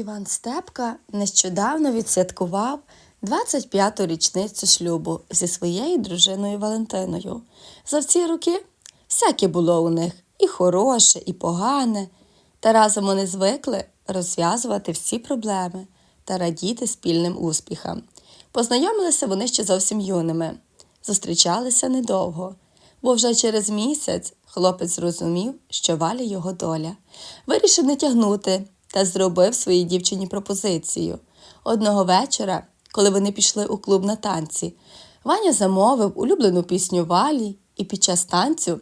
Іван Степка нещодавно відсвяткував 25-ту річницю шлюбу зі своєю дружиною Валентиною. За ці роки всяке було у них і хороше, і погане, та разом вони звикли розв'язувати всі проблеми та радіти спільним успіхам. Познайомилися вони ще зовсім юними, зустрічалися недовго, бо вже через місяць хлопець зрозумів, що валя його доля. Вирішив не тягнути та зробив своїй дівчині пропозицію. Одного вечора, коли вони пішли у клуб на танці, Ваня замовив улюблену пісню Валі, і під час танцю,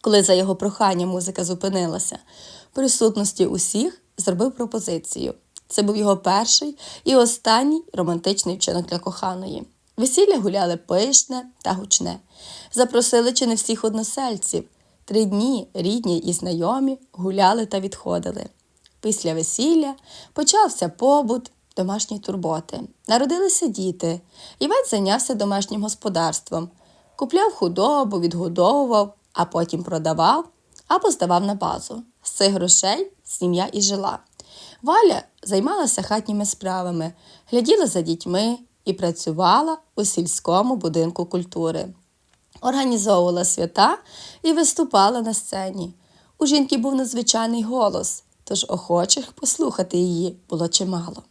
коли за його прохання музика зупинилася, в присутності усіх зробив пропозицію. Це був його перший і останній романтичний вчинок для коханої. Весілля гуляли пишне та гучне. Запросили чи не всіх односельців. Три дні рідні і знайомі гуляли та відходили. Після весілля почався побут, домашні турботи. Народилися діти. Івець зайнявся домашнім господарством, купляв худобу, відгодовував, а потім продавав або здавав на базу. З цих грошей сім'я і жила. Валя займалася хатніми справами, гляділа за дітьми і працювала у сільському будинку культури. Організовувала свята і виступала на сцені. У жінки був надзвичайний голос, тож охочих послухати її було чимало.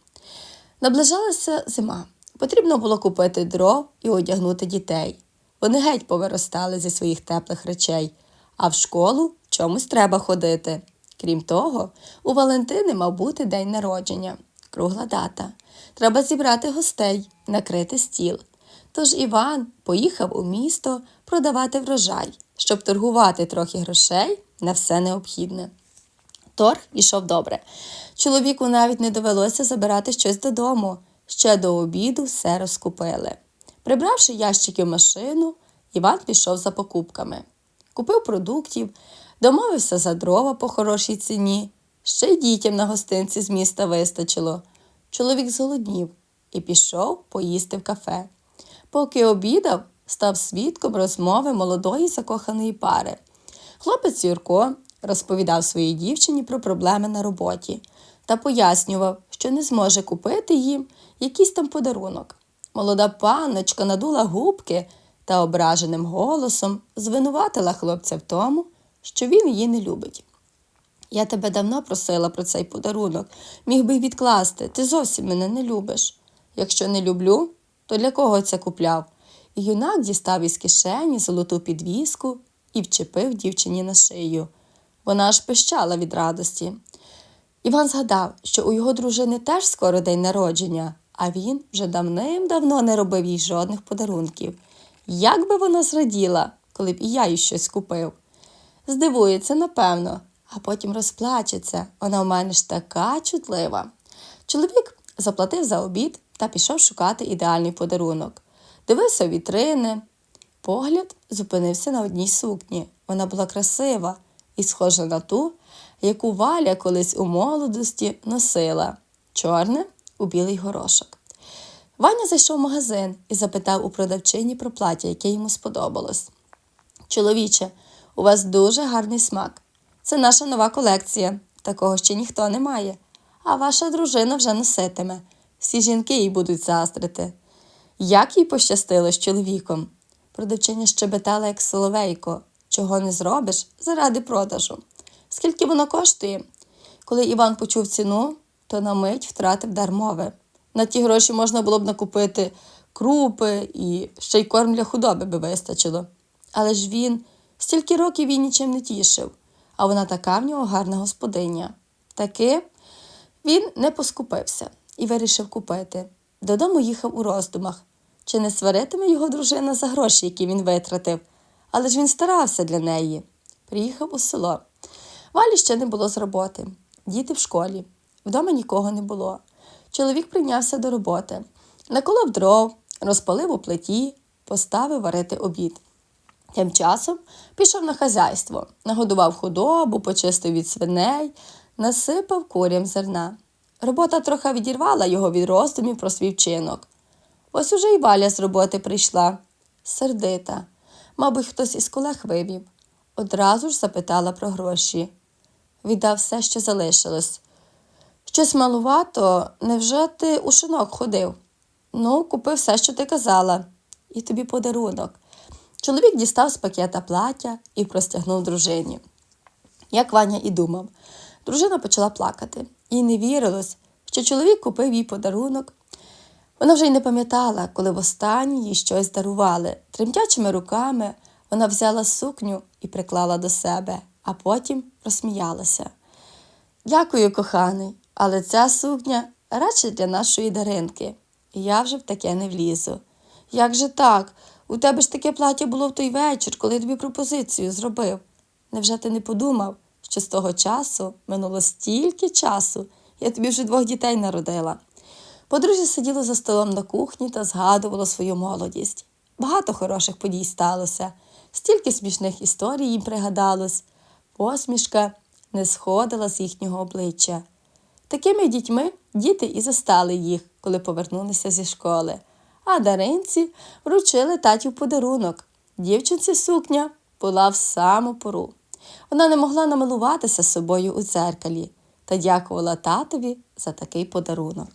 Наближалася зима. Потрібно було купити дров і одягнути дітей. Вони геть повиростали зі своїх теплих речей, а в школу чомусь треба ходити. Крім того, у Валентини мав бути день народження, кругла дата. Треба зібрати гостей, накрити стіл. Тож Іван поїхав у місто продавати врожай, щоб торгувати трохи грошей на все необхідне. Торг ішов добре. Чоловіку навіть не довелося забирати щось додому. Ще до обіду все розкупили. Прибравши ящики в машину, Іван пішов за покупками. Купив продуктів, домовився за дрова по хорошій ціні, ще й дітям на гостинці з міста вистачило. Чоловік зголоднів і пішов поїсти в кафе. Поки обідав, став свідком розмови молодої закоханої пари. Хлопець Юрко розповідав своїй дівчині про проблеми на роботі та пояснював, що не зможе купити їм якийсь там подарунок. Молода панночка надула губки та ображеним голосом звинуватила хлопця в тому, що він її не любить. Я тебе давно просила про цей подарунок, міг би й відкласти, ти зовсім мене не любиш. Якщо не люблю, то для кого це купляв? І юнак дістав із кишені золоту підвіску і вчепив дівчині на шию. Вона аж пищала від радості. Іван згадав, що у його дружини теж скоро день народження, а він вже давним-давно не робив їй жодних подарунків. Як би вона зраділа, коли б і я їй щось купив. Здивується, напевно, а потім розплачеться. Вона у мене ж така чутлива. Чоловік заплатив за обід та пішов шукати ідеальний подарунок. Дивився вітрини. Погляд зупинився на одній сукні. Вона була красива і схожа на ту, яку Валя колись у молодості носила чорне у білий горошок. Ваня зайшов в магазин і запитав у продавчині про плаття, яке йому сподобалось. Чоловіче, у вас дуже гарний смак. Це наша нова колекція. Такого ще ніхто не має. А ваша дружина вже носитиме. Всі жінки їй будуть заздрити. Як їй пощастило з чоловіком? Продавчиня щебетала, як соловейко. Чого не зробиш заради продажу. Скільки воно коштує? Коли Іван почув ціну, то на мить втратив дар мови. На ті гроші можна було б накупити крупи і ще й корм для худоби би вистачило. Але ж він стільки років він нічим не тішив, а вона така в нього гарна господиня. Таки він не поскупився і вирішив купити. Додому їхав у роздумах. Чи не сваритиме його дружина за гроші, які він витратив? Але ж він старався для неї. Приїхав у село. Валі ще не було з роботи. Діти в школі. Вдома нікого не було. Чоловік прийнявся до роботи. Наколов дров, розпалив у плиті, поставив варити обід. Тим часом пішов на хазяйство, нагодував худобу, почистив від свиней, насипав курям зерна. Робота трохи відірвала його від роздумів про свій вчинок. Ось уже й Валя з роботи прийшла, сердита. Мабуть, хтось із колег вивів. Одразу ж запитала про гроші. Віддав все, що залишилось. Щось малувато, невже ти у шинок ходив? Ну, купи все, що ти казала, і тобі подарунок. Чоловік дістав з пакета плаття і простягнув дружині. Як Ваня і думав, дружина почала плакати, їй не вірилось, що чоловік купив їй подарунок. Вона вже й не пам'ятала, коли востаннє їй щось дарували. Тремтячими руками вона взяла сукню і приклала до себе, а потім розсміялася. Дякую, коханий, але ця сукня радше для нашої Даринки. І я вже в таке не влізу. Як же так? У тебе ж таке плаття було в той вечір, коли я тобі пропозицію зробив. Невже ти не подумав, що з того часу минуло стільки часу, я тобі вже двох дітей народила. Подружжя сиділо за столом на кухні та згадувало свою молодість. Багато хороших подій сталося, стільки смішних історій їм пригадалось. Посмішка не сходила з їхнього обличчя. Такими дітьми діти і застали їх, коли повернулися зі школи. А даринці вручили татів подарунок. Дівчинці сукня була в саму пору. Вона не могла намилуватися собою у дзеркалі та дякувала татові за такий подарунок.